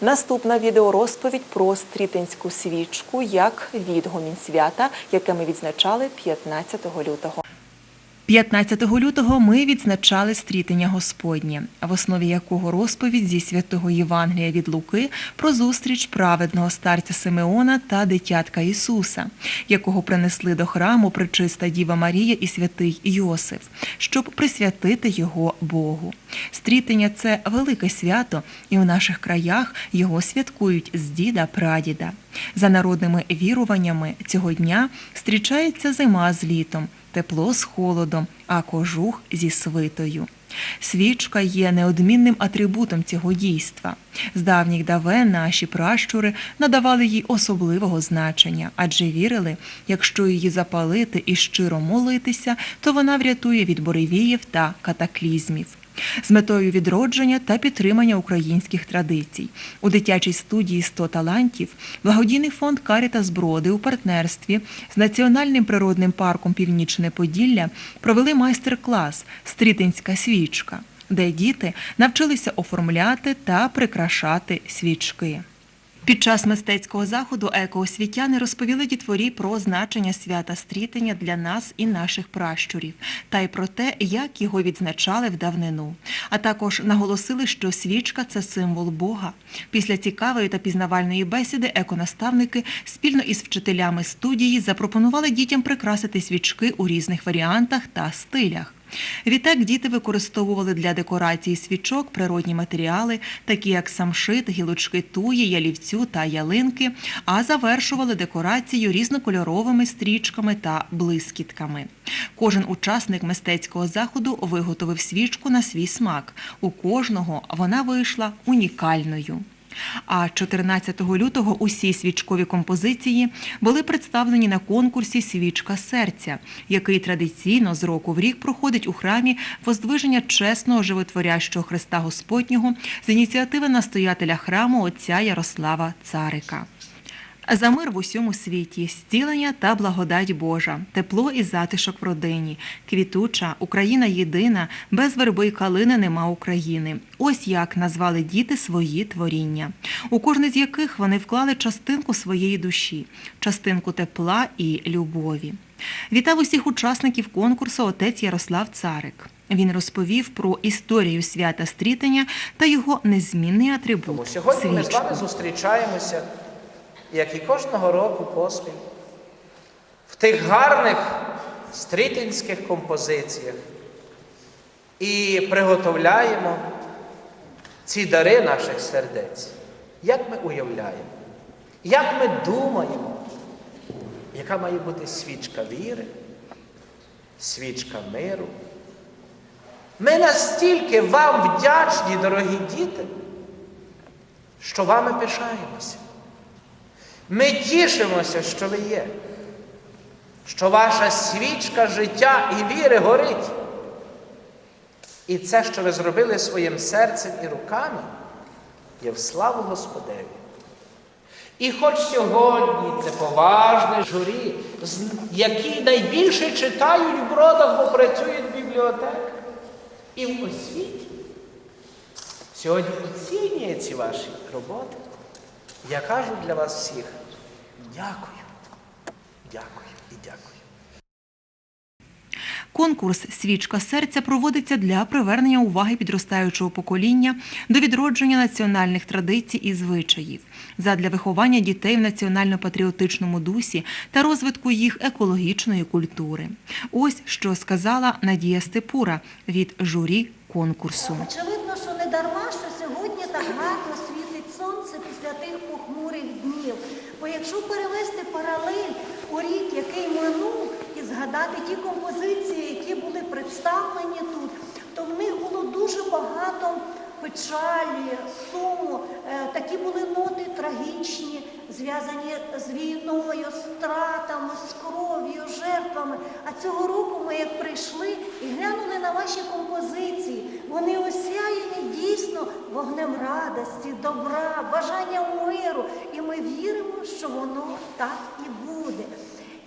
Наступна відеорозповідь про стрітинську свічку як відгомін свята, яке ми відзначали 15 лютого. 15 лютого ми відзначали стрітення Господнє, в основі якого розповідь зі святого Євангелія від Луки про зустріч праведного старця Симеона та дитятка Ісуса, якого принесли до храму пречиста Діва Марія і святий Йосиф, щоб присвятити його Богу. Стрітення це велике свято, і у наших краях його святкують з діда прадіда. За народними віруваннями цього дня зустрічається зима з літом тепло з холодом, а кожух зі свитою. Свічка є неодмінним атрибутом цього дійства. З давніх давен наші пращури надавали їй особливого значення, адже вірили, якщо її запалити і щиро молитися, то вона врятує від буревіїв та катаклізмів. З метою відродження та підтримання українських традицій у дитячій студії «100 талантів благодійний фонд Каріта Зброди у партнерстві з Національним природним парком Північне Поділля провели майстер-клас Стрітинська свічка, де діти навчилися оформляти та прикрашати свічки. Під час мистецького заходу екоосвітяни розповіли дітворі про значення свята стрітення для нас і наших пращурів, та й про те, як його відзначали в давнину. А також наголосили, що свічка це символ Бога. Після цікавої та пізнавальної бесіди еконаставники спільно із вчителями студії запропонували дітям прикрасити свічки у різних варіантах та стилях. Відтак діти використовували для декорації свічок природні матеріали, такі як самшит, гілочки туї, ялівцю та ялинки, а завершували декорацію різнокольоровими стрічками та блискітками. Кожен учасник мистецького заходу виготовив свічку на свій смак. У кожного вона вийшла унікальною. А 14 лютого усі свічкові композиції були представлені на конкурсі Свічка серця, який традиційно з року в рік проходить у храмі воздвиження чесного животворящого Христа Господнього з ініціативи настоятеля храму отця Ярослава Царика. За мир в усьому світі, зцілення та благодать Божа, тепло і затишок в родині, квітуча, Україна єдина, без верби й калини нема України. Ось як назвали діти свої творіння, у кожне з яких вони вклали частинку своєї душі, частинку тепла і любові. Вітав усіх учасників конкурсу отець Ярослав Царик. Він розповів про історію свята стрітення та його незмінний атрибут. Тому сьогодні ми з вами зустрічаємося, як і кожного року поспіль, в тих гарних стрітинських композиціях і приготовляємо ці дари наших сердець. Як ми уявляємо, як ми думаємо, яка має бути свічка віри, свічка миру. Ми настільки вам вдячні, дорогі діти, що вами пишаємося. Ми тішимося, що ви є, що ваша свічка життя і віри горить. І це, що ви зробили своїм серцем і руками, є в славу Господеві. І хоч сьогодні це поважне журі, які найбільше читають в бродах, бо працюють в бібліотеках і в освіті, сьогодні оцінює ці ваші роботи. Я кажу для вас всіх дякую, дякую і дякую. Конкурс Свічка серця проводиться для привернення уваги підростаючого покоління до відродження національних традицій і звичаїв, задля виховання дітей в національно-патріотичному дусі та розвитку їх екологічної культури. Ось що сказала Надія Степура від журі конкурсу. Очевидно, що не дарма, що сьогодні так гарно світить сонце після тих похмурих днів. Бо якщо перевести паралель у рік, який минув, і згадати ті композиції, які були представлені тут, то в них було дуже багато печалі, суму. Е, Такі були ноти трагічні, зв'язані з війною, з стратами, з кров'ю, жертвами. А цього року ми як прийшли і глянули на ваші композиції. Вони осяяні дійсно вогнем радості, добра, бажання миру. І ми віримо, що воно так і буде.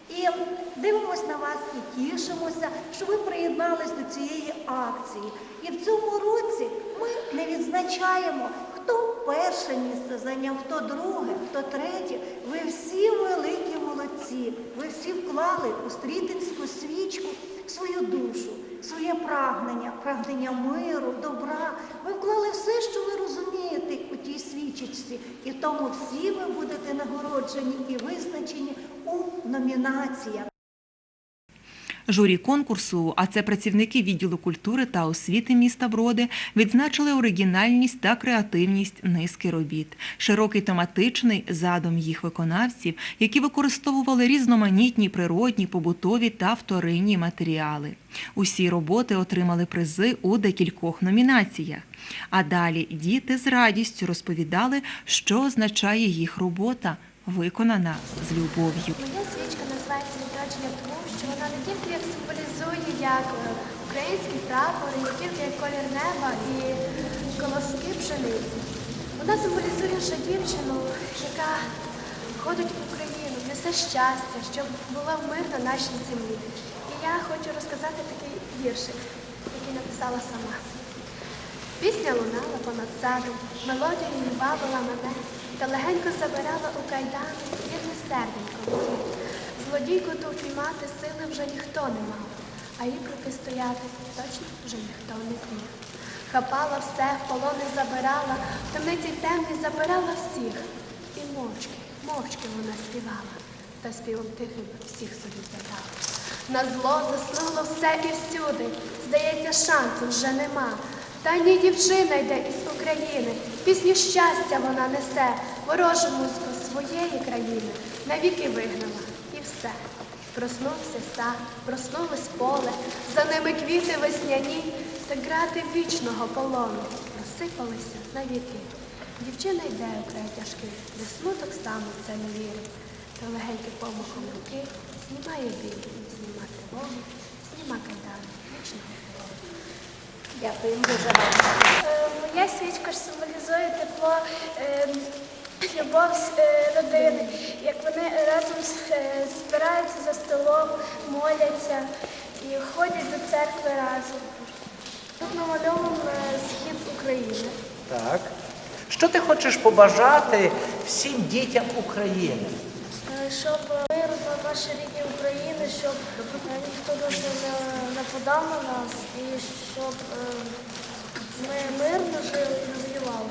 І дивимося на вас і тішимося, що ви приєднались до цієї акції. І в цьому році ми не відзначаємо, Хто перше місце зайняв, хто друге, хто третє. Ви всі великі молодці. Ви всі вклали у стрітинську свічку свою душу, своє прагнення, прагнення миру, добра. Ви вклали все, що ви розумієте у тій свічечці. І тому всі ви будете нагороджені і визначені у номінаціях. Журі конкурсу, а це працівники відділу культури та освіти міста Броди, відзначили оригінальність та креативність низки робіт, широкий тематичний задум їх виконавців, які використовували різноманітні природні, побутові та вторинні матеріали. Усі роботи отримали призи у декількох номінаціях. А далі діти з радістю розповідали, що означає їх робота, виконана з любов'ю. Моя свічка називається відродження тому, що вона не тільки як символізує як е, український прапор, тільки як колір неба і колоски пшениці. Вона символізує ще дівчину, яка ходить в Україну, несе щастя, щоб було мир на нашій землі. І я хочу розказати такий віршик, який написала сама. Пісня лунала понад садом, мелодія її бавила мене, та легенько забирала у кайдани вірне серденько моє. Злодійку ту впіймати сили вже ніхто не мав, а їй протистояти точно вже ніхто не зміг. Хапала все, в полони забирала, в темниці темні забирала всіх. І мовчки, мовчки вона співала, та співом тихим всіх собі задала. На зло заснуло все і всюди, здається, шансу вже нема. Та ні дівчина йде із України, пісню щастя вона несе, ворожу музику своєї країни навіки вигнала, і все. Проснувся сад, проснулось поле, за ними квіти весняні, та грати вічного полону розсипалися на віки. Дівчина йде у край тяжкий, де смуток сам у це не вірить, та легеньким помахом руки знімає біль, зніма тривогу, зніма кайдани вічного полону. Дякую дуже гарно. Е, Моя свічка ж символізує тепло, е, любов е, родини, як вони разом з- е, збираються за столом, моляться і ходять до церкви разом. Тут намальовано е, схід України. Так. Що ти хочеш побажати всім дітям України? Щоб мир на нашій рідній Україні, щоб ніхто дуже не нападав на нас і щоб ми мирно жили і не воювали.